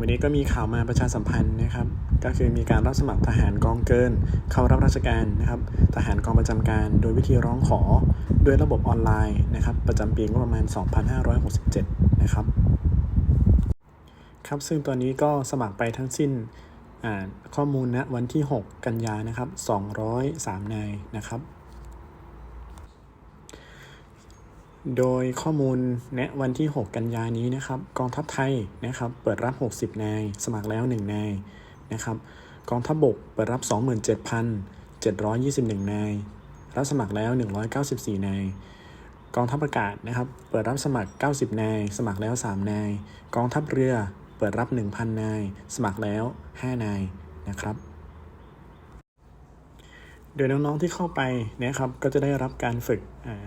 วันนี้ก็มีข่าวมาประชาสัมพันธ์นะครับ ก็คือมีการรับสมัครทหารกองเกิน เข้ารับราชการนะครับ ทหารกองประจำการ โดยวิธีร้องขอด้วยระบบออนไลน์นะครับ ประจำปีงบประมาณ 2567 นะครับ ครับ ซึ่งตอนนี้ก็สมัครไปทั้งสิ้นข้อมูลณวันที่ 6 กันยานะครับ 203 นายนะครับ โดยข้อมูลณวันที่ 6 กันยานี้นะครับ กองทัพไทยนะครับ เปิดรับ 60 นาย สมัครแล้ว 1 นายนะครับ กองทัพบกเปิดรับ 27,721 นาย รับสมัครแล้ว 194 นาย กองทัพอากาศนะครับ เปิดรับสมัคร 90 นาย สมัครแล้ว 3 นาย กองทัพเรือ เปิดรับ 1,000 นาย สมัครแล้ว 5 นายนะครับ โดยน้องๆที่เข้าไปนะครับก็จะได้รับการฝึก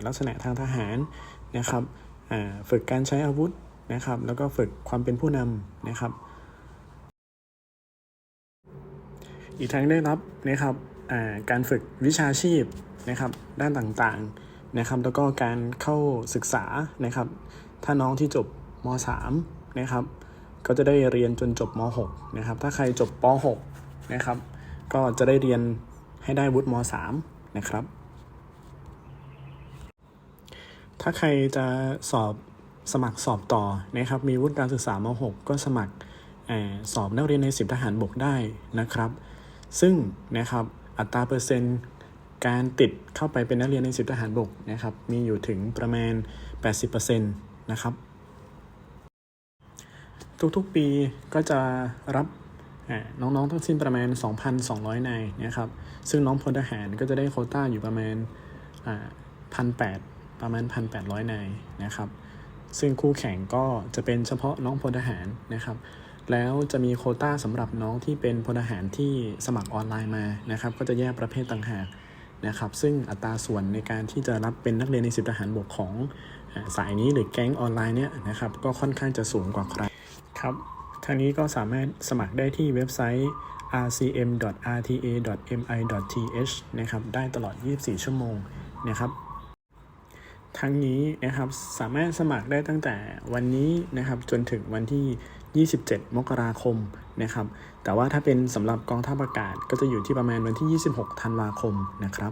ลักษณะทางทหารนะครับฝึกการใช้อาวุธนะครับแล้วก็ฝึกความเป็นผู้นำนะครับ อีกทั้งได้รับนะครับการฝึกวิชาชีพนะครับด้านต่างๆนะครับแล้วก็การเข้าศึกษานะครับถ้าน้องที่จบม .3 นะครับก็จะได้เรียนจนจบม .6 นะครับถ้าใครจบป .6 นะครับก็จะได้เรียน ให้ได้วุฒิม .3 นะครับ ถ้าใครจะสอบสมัครสอบต่อนะครับ มีวุฒิการศึกษาม6ก็สมัครอสอบนักเรียนในสิบทหารบกได้นะครับ ซึ่งนะครับอัตราเปอร์เซ็นต์การติดเข้าไปเป็นนักเรียนในสิบทหารบกนะครับ มีอยู่ถึงประมาณ 80%นะครับ ทุกๆปีก็จะรับ น้องๆทั้งสิ้นประมาณ 2,200 นายนะครับ ซึ่งน้องพลทหารก็จะได้โคต้าอยู่ประมาณพันแปดประมาณ 1,800 นายนะครับ ซึ่งคู่แข่งก็จะเป็นเฉพาะน้องพลทหารนะครับ แล้วจะมีโคต้าสำหรับน้องที่เป็นพลทหารที่สมัครออนไลน์มานะครับ ก็จะแยกประเภทต่างหากนะครับ ซึ่งอัตราส่วนในการที่จะรับเป็นนักเรียนในสิบทหารบกของสายนี้หรือแก๊งออนไลน์เนี่ยนะครับ ก็ค่อนข้างจะสูงกว่าใครครับ ทางนี้ก็สามารถสมัครได้ที่เว็บไซต์ rcm.rta.mi.th นะครับ ได้ตลอด 24 ชั่วโมงนะครับ ทั้งนี้นะครับสามารถสมัครได้ตั้งแต่วันนี้นะครับจนถึงวันที่ 27 มกราคมนะครับ แต่ว่าถ้าเป็นสำหรับกองทัพอากาศก็จะอยู่ที่ประมาณวันที่ 26 ธันวาคมนะครับ